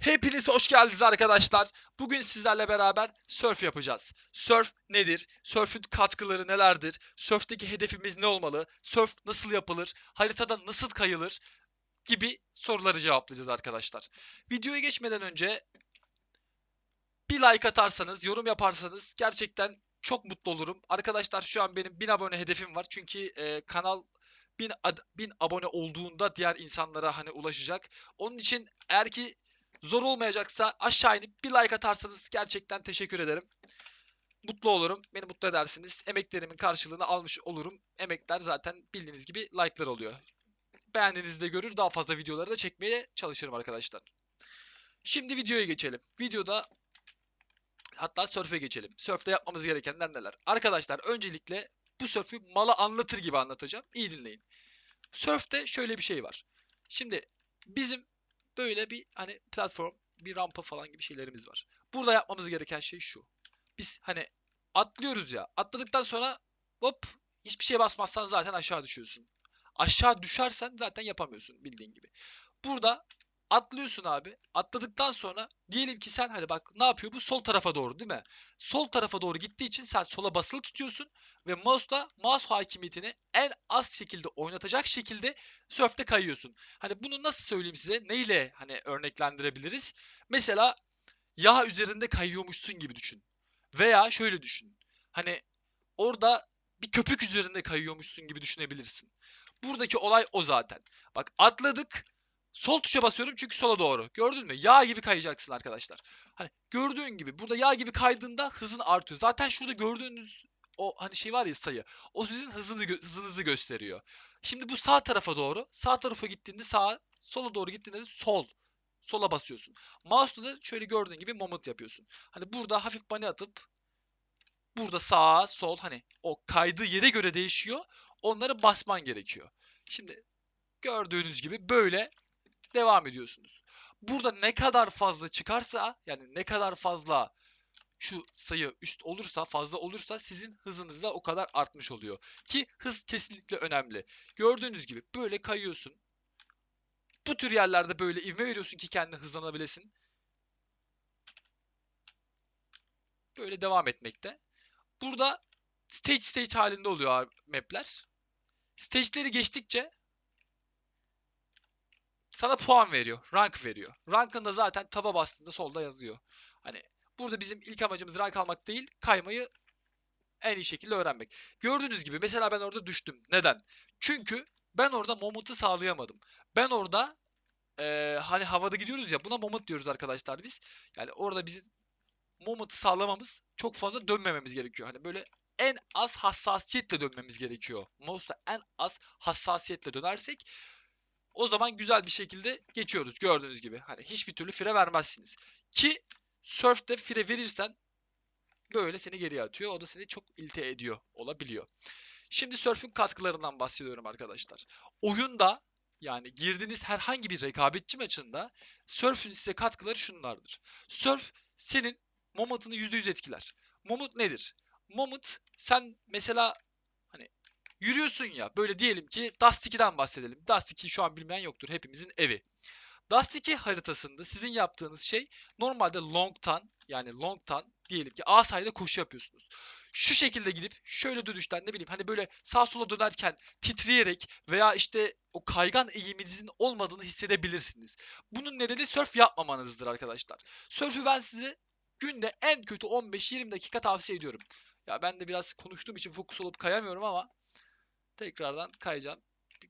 Hepiniz hoş geldiniz arkadaşlar. Bugün sizlerle beraber surf yapacağız. Surf nedir? Surf'ün katkıları nelerdir? Surf'teki hedefimiz ne olmalı? Surf nasıl yapılır? Haritada nasıl kayılır? Gibi soruları cevaplayacağız arkadaşlar. Videoya geçmeden önce bir like atarsanız, yorum yaparsanız gerçekten çok mutlu olurum. Arkadaşlar şu an benim 1000 abone hedefim var. Çünkü e, kanal 1000, ad- 1000 abone olduğunda diğer insanlara hani ulaşacak. Onun için eğer ki zor olmayacaksa aşağı inip bir like atarsanız gerçekten teşekkür ederim. Mutlu olurum. Beni mutlu edersiniz. Emeklerimin karşılığını almış olurum. Emekler zaten bildiğiniz gibi like'lar oluyor. Beğendiğinizde görür daha fazla videoları da çekmeye çalışırım arkadaşlar. Şimdi videoya geçelim. Videoda hatta sörfe geçelim. Sörfte yapmamız gerekenler neler? Arkadaşlar öncelikle bu sörfü mala anlatır gibi anlatacağım. İyi dinleyin. Sörfte şöyle bir şey var. Şimdi bizim böyle bir hani platform, bir rampa falan gibi şeylerimiz var. Burada yapmamız gereken şey şu. Biz hani atlıyoruz ya. Atladıktan sonra hop hiçbir şey basmazsan zaten aşağı düşüyorsun. Aşağı düşersen zaten yapamıyorsun bildiğin gibi. Burada atlıyorsun abi. Atladıktan sonra diyelim ki sen hadi bak ne yapıyor bu sol tarafa doğru değil mi? Sol tarafa doğru gittiği için sen sola basılı tutuyorsun ve mouse'la mouse hakimiyetini en az şekilde oynatacak şekilde surf'te kayıyorsun. Hani bunu nasıl söyleyeyim size? Neyle hani örneklendirebiliriz? Mesela yağ üzerinde kayıyormuşsun gibi düşün. Veya şöyle düşün. Hani orada bir köpük üzerinde kayıyormuşsun gibi düşünebilirsin. Buradaki olay o zaten. Bak atladık. Sol tuşa basıyorum çünkü sola doğru. Gördün mü? Yağ gibi kayacaksın arkadaşlar. Hani gördüğün gibi burada yağ gibi kaydığında hızın artıyor. Zaten şurada gördüğünüz o hani şey var ya sayı. O sizin hızını hızınızı gösteriyor. Şimdi bu sağ tarafa doğru. Sağ tarafa gittiğinde sağ, sola doğru gittiğinde de sol. Sola basıyorsun. Mouse'da da şöyle gördüğün gibi moment yapıyorsun. Hani burada hafif bunny atıp burada sağ, sol hani o kaydığı yere göre değişiyor. Onları basman gerekiyor. Şimdi gördüğünüz gibi böyle devam ediyorsunuz. Burada ne kadar fazla çıkarsa yani ne kadar fazla şu sayı üst olursa fazla olursa sizin hızınız da o kadar artmış oluyor. Ki hız kesinlikle önemli. Gördüğünüz gibi böyle kayıyorsun. Bu tür yerlerde böyle ivme veriyorsun ki kendine hızlanabilesin. Böyle devam etmekte. Burada stage stage halinde oluyor map'ler. Stage'leri geçtikçe sana puan veriyor, rank veriyor. Rankın da zaten taba bastığında solda yazıyor. Hani burada bizim ilk amacımız rank almak değil, kaymayı en iyi şekilde öğrenmek. Gördüğünüz gibi mesela ben orada düştüm. Neden? Çünkü ben orada moment'ı sağlayamadım. Ben orada eee, hani havada gidiyoruz ya buna moment diyoruz arkadaşlar biz. Yani orada bizim moment'ı sağlamamız çok fazla dönmememiz gerekiyor. Hani böyle en az hassasiyetle dönmemiz gerekiyor. Mouse'la en az hassasiyetle dönersek o zaman güzel bir şekilde geçiyoruz gördüğünüz gibi. Hani hiçbir türlü fire vermezsiniz. Ki surf'te fire verirsen böyle seni geriye atıyor. O da seni çok ilte ediyor olabiliyor. Şimdi surf'ün katkılarından bahsediyorum arkadaşlar. Oyunda yani girdiğiniz herhangi bir rekabetçi maçında surf'ün size katkıları şunlardır. Surf senin moment'ını %100 etkiler. Moment nedir? Moment sen mesela yürüyorsun ya böyle diyelim ki Dust 2'den bahsedelim. Dust 2 şu an bilmeyen yoktur. Hepimizin evi. Dust 2 haritasında sizin yaptığınız şey normalde long'tan yani long'tan diyelim ki A side'e koşu yapıyorsunuz. Şu şekilde gidip şöyle dönüşten ne bileyim hani böyle sağ sola dönerken titreyerek veya işte o kaygan eğiminizin olmadığını hissedebilirsiniz. Bunun nedeni surf yapmamanızdır arkadaşlar. Surf'ü ben size günde en kötü 15-20 dakika tavsiye ediyorum. Ya ben de biraz konuştuğum için fokus olup kayamıyorum ama tekrardan kayacağım.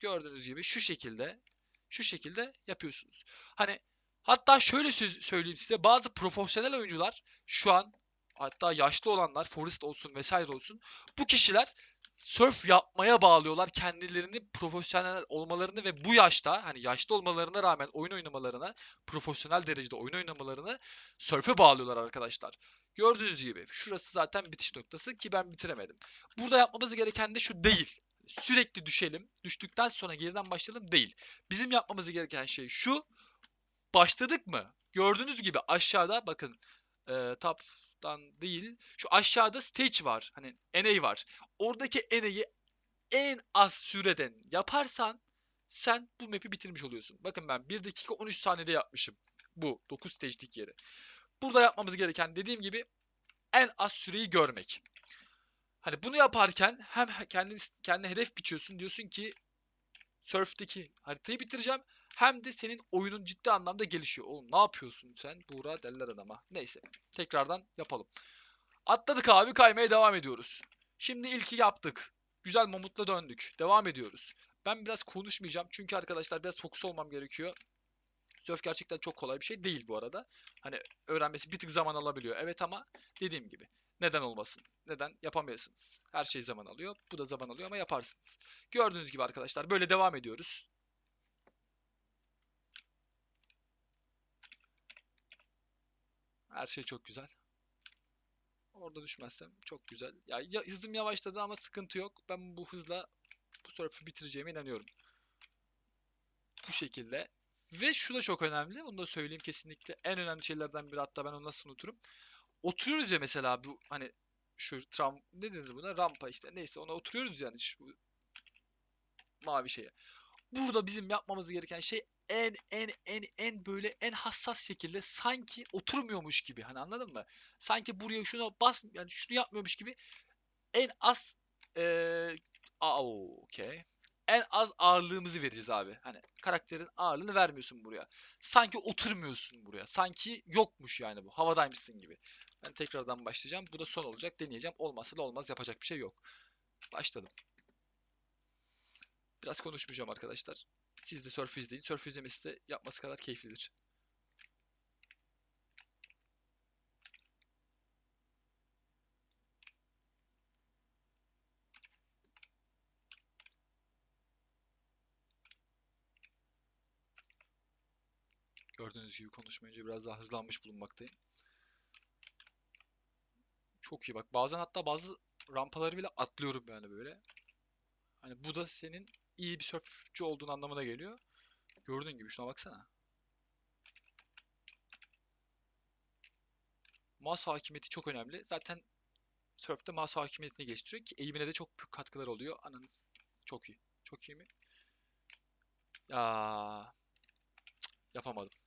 Gördüğünüz gibi şu şekilde şu şekilde yapıyorsunuz. Hani hatta şöyle söyleyeyim size bazı profesyonel oyuncular şu an hatta yaşlı olanlar Forest olsun vesaire olsun bu kişiler surf yapmaya bağlıyorlar kendilerini profesyonel olmalarını ve bu yaşta hani yaşlı olmalarına rağmen oyun oynamalarına profesyonel derecede oyun oynamalarını surf'e bağlıyorlar arkadaşlar. Gördüğünüz gibi şurası zaten bitiş noktası ki ben bitiremedim. Burada yapmamız gereken de şu değil. Sürekli düşelim. Düştükten sonra geriden başlayalım değil. Bizim yapmamız gereken şey şu. Başladık mı? Gördüğünüz gibi aşağıda bakın e, top'tan değil. Şu aşağıda stage var. Hani NA var. Oradaki NA'yı en az süreden yaparsan sen bu map'i bitirmiş oluyorsun. Bakın ben 1 dakika 13 saniyede yapmışım. Bu 9 stage'lik yeri. Burada yapmamız gereken dediğim gibi en az süreyi görmek. Hani bunu yaparken hem kendini kendine hedef biçiyorsun diyorsun ki Surf'teki haritayı bitireceğim. Hem de senin oyunun ciddi anlamda gelişiyor. Oğlum ne yapıyorsun sen? Buğra derler adama. Neyse. Tekrardan yapalım. Atladık abi kaymaya devam ediyoruz. Şimdi ilki yaptık. Güzel mamutla döndük. Devam ediyoruz. Ben biraz konuşmayacağım. Çünkü arkadaşlar biraz fokus olmam gerekiyor. Surf gerçekten çok kolay bir şey değil bu arada. Hani öğrenmesi bir tık zaman alabiliyor. Evet ama dediğim gibi. Neden olmasın? Neden? Yapamıyorsunuz. Her şey zaman alıyor. Bu da zaman alıyor ama yaparsınız. Gördüğünüz gibi arkadaşlar böyle devam ediyoruz. Her şey çok güzel. Orada düşmezsem çok güzel. Ya, ya hızım yavaşladı ama sıkıntı yok. Ben bu hızla bu surf'ü bitireceğime inanıyorum. Bu şekilde. Ve şu da çok önemli. Onu da söyleyeyim kesinlikle. En önemli şeylerden biri hatta ben onu nasıl unuturum. Oturuyoruz ya mesela bu hani şu tram ne denir buna? Rampa işte. Neyse ona oturuyoruz yani şu mavi şeye. Burada bizim yapmamız gereken şey en en en en böyle en hassas şekilde sanki oturmuyormuş gibi. Hani anladın mı? Sanki buraya şuna bas yani şunu yapmıyormuş gibi en az aa okey. En az ağırlığımızı vereceğiz abi. Hani karakterin ağırlığını vermiyorsun buraya. Sanki oturmuyorsun buraya. Sanki yokmuş yani bu. Havadaymışsın gibi. Ben tekrardan başlayacağım. Bu da son olacak. Deneyeceğim. Olmazsa da olmaz. Yapacak bir şey yok. Başladım. Biraz konuşmayacağım arkadaşlar. Siz de surf izleyin. Surf izlemesi de yapması kadar keyiflidir. Gördüğünüz gibi konuşmayınca biraz daha hızlanmış bulunmaktayım. Çok iyi bak. Bazen hatta bazı rampaları bile atlıyorum yani böyle. Hani bu da senin iyi bir sörfçü olduğun anlamına geliyor. Gördüğün gibi şuna baksana. Mouse hakimiyeti çok önemli. Zaten Surf'te mouse hakimiyetini geliştiriyor ki eğimine de çok büyük katkılar oluyor. Ananız çok iyi. Çok iyi mi? Ya yapamadım.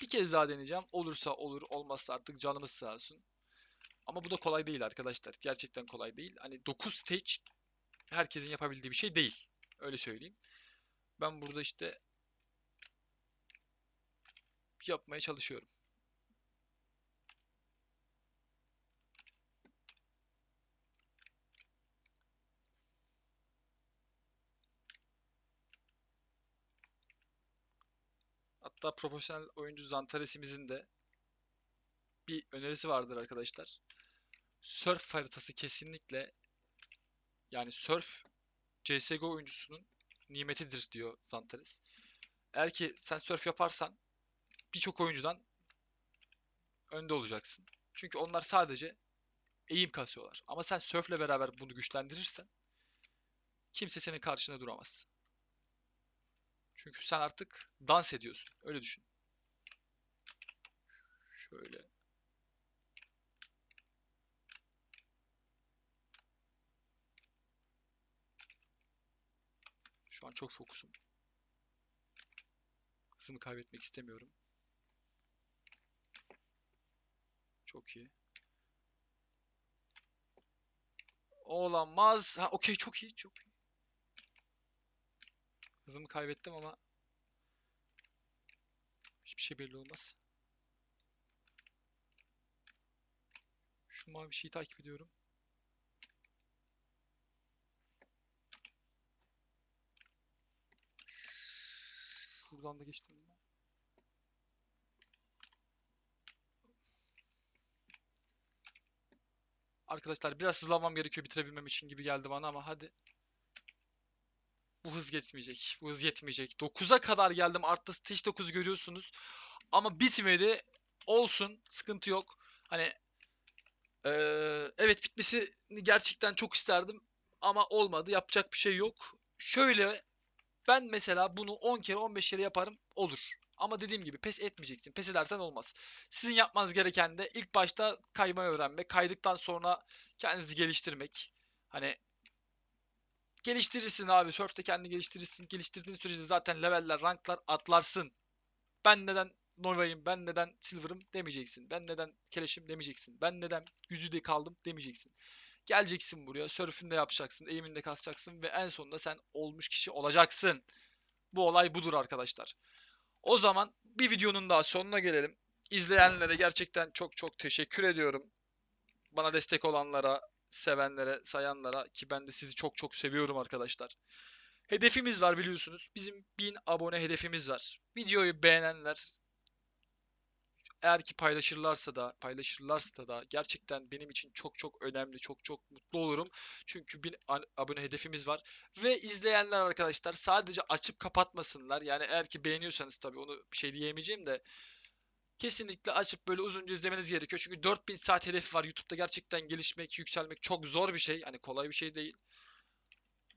Bir kez daha deneyeceğim. Olursa olur, olmazsa artık canımız sağ olsun. Ama bu da kolay değil arkadaşlar. Gerçekten kolay değil. Hani 9 stage herkesin yapabildiği bir şey değil. Öyle söyleyeyim. Ben burada işte yapmaya çalışıyorum. Hatta profesyonel oyuncu Zantares'imizin de bir önerisi vardır arkadaşlar. Surf haritası kesinlikle yani surf CSGO oyuncusunun nimetidir diyor Zantares. Eğer ki sen surf yaparsan birçok oyuncudan önde olacaksın. Çünkü onlar sadece eğim kasıyorlar. Ama sen surfle beraber bunu güçlendirirsen kimse senin karşına duramaz. Çünkü sen artık dans ediyorsun. Öyle düşün. Şöyle. Şu an çok fokusum. Hızımı kaybetmek istemiyorum. Çok iyi. Olamaz. Ha okey çok iyi. Çok iyi. Hızımı kaybettim ama hiçbir şey belli olmaz. Şu mavi şeyi takip ediyorum. Şuradan da geçtim. Arkadaşlar biraz hızlanmam gerekiyor bitirebilmem için gibi geldi bana ama hadi. Bu hız yetmeyecek. Bu hız yetmeyecek. 9'a kadar geldim. Artta stage 9 görüyorsunuz. Ama bitmedi. Olsun. Sıkıntı yok. Hani eee, evet bitmesini gerçekten çok isterdim. Ama olmadı. Yapacak bir şey yok. Şöyle ben mesela bunu 10 kere 15 kere yaparım. Olur. Ama dediğim gibi pes etmeyeceksin. Pes edersen olmaz. Sizin yapmanız gereken de ilk başta kaymayı öğrenmek. Kaydıktan sonra kendinizi geliştirmek. Hani geliştirirsin abi. Surf'te kendini geliştirirsin. Geliştirdiğin sürece zaten leveller, ranklar atlarsın. Ben neden Nova'yım, ben neden Silver'ım demeyeceksin. Ben neden Keleş'im demeyeceksin. Ben neden yüzüde kaldım demeyeceksin. Geleceksin buraya, sörfünde yapacaksın, eğiminde kasacaksın ve en sonunda sen olmuş kişi olacaksın. Bu olay budur arkadaşlar. O zaman bir videonun daha sonuna gelelim. İzleyenlere gerçekten çok çok teşekkür ediyorum. Bana destek olanlara, sevenlere, sayanlara ki ben de sizi çok çok seviyorum arkadaşlar. Hedefimiz var biliyorsunuz. Bizim 1000 abone hedefimiz var. Videoyu beğenenler eğer ki paylaşırlarsa da paylaşırlarsa da gerçekten benim için çok çok önemli, çok çok mutlu olurum. Çünkü 1000 an- abone hedefimiz var. Ve izleyenler arkadaşlar sadece açıp kapatmasınlar. Yani eğer ki beğeniyorsanız tabii onu bir şey diyemeyeceğim de kesinlikle açıp böyle uzunca izlemeniz gerekiyor. Çünkü 4000 saat hedefi var. YouTube'da gerçekten gelişmek, yükselmek çok zor bir şey. Hani kolay bir şey değil.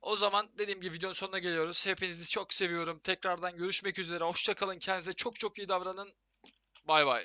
O zaman dediğim gibi videonun sonuna geliyoruz. Hepinizi çok seviyorum. Tekrardan görüşmek üzere. Hoşça kalın. Kendinize çok çok iyi davranın. Bay bay.